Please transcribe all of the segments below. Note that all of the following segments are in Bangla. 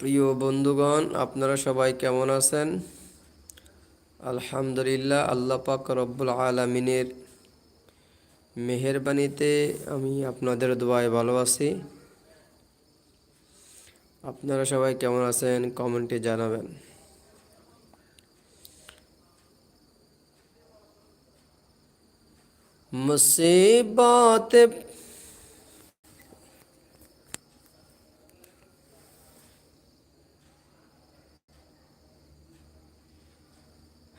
প্রিয় বন্ধুগণ, আপনারা সবাই কেমন আছেন? আলহামদুলিল্লাহ, আল্লাহ পাক রব্বুল আলমিনের মেহেরবানিতে আমি আপনাদের দোয়ায় ভালো আছি। আপনারা সবাই কেমন আছেন? কমেন্টে জানাবেন। মুসিবত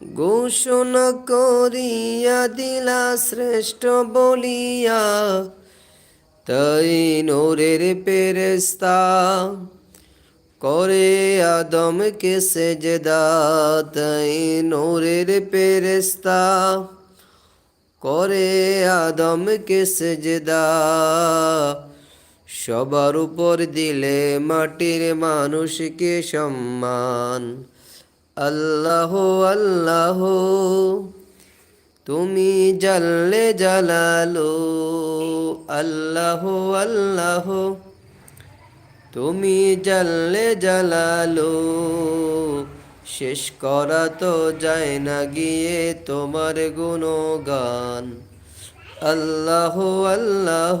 ঘোষণা করিয়া দিলা শ্রেষ্ঠ বলিয়া, তাই নোরের পেরেস্তা করে আদমকে সেজদা, তাই নোরের পেরেস্তা করে আদমকে সেজদা। সবার উপর দিলে মাটির মানুষকে সম্মান আল্লাহ আল্লাহ, তুমি জানলে জালালো, আল্লাহ আল্লাহ, তুমি জানলে জালালো, শেষ করা তো যায় না গিয়ে তোমার গুণগান, আল্লাহ আল্লাহ।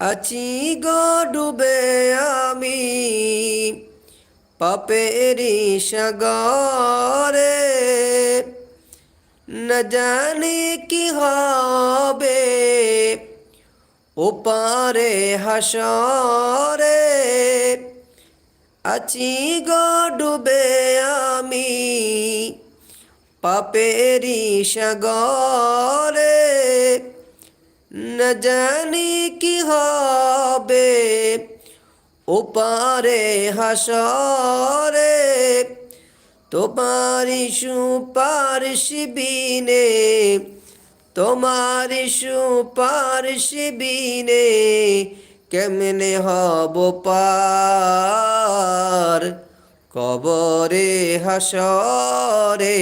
আছি ডুবে আমি। পাপেরি সাগরে না জানি কি হবে। ওপারে হাসরে আছি ডুবে আমি। পাপেরি সাগরে না জানি কি হবে, ওপারে হাসরে তোমারি সুপারিশ বিনে তোমারি সুপারিশ বিনে কেমনে হব পার? কবরে হাসরে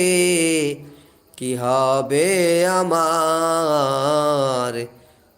কি হবে আমার?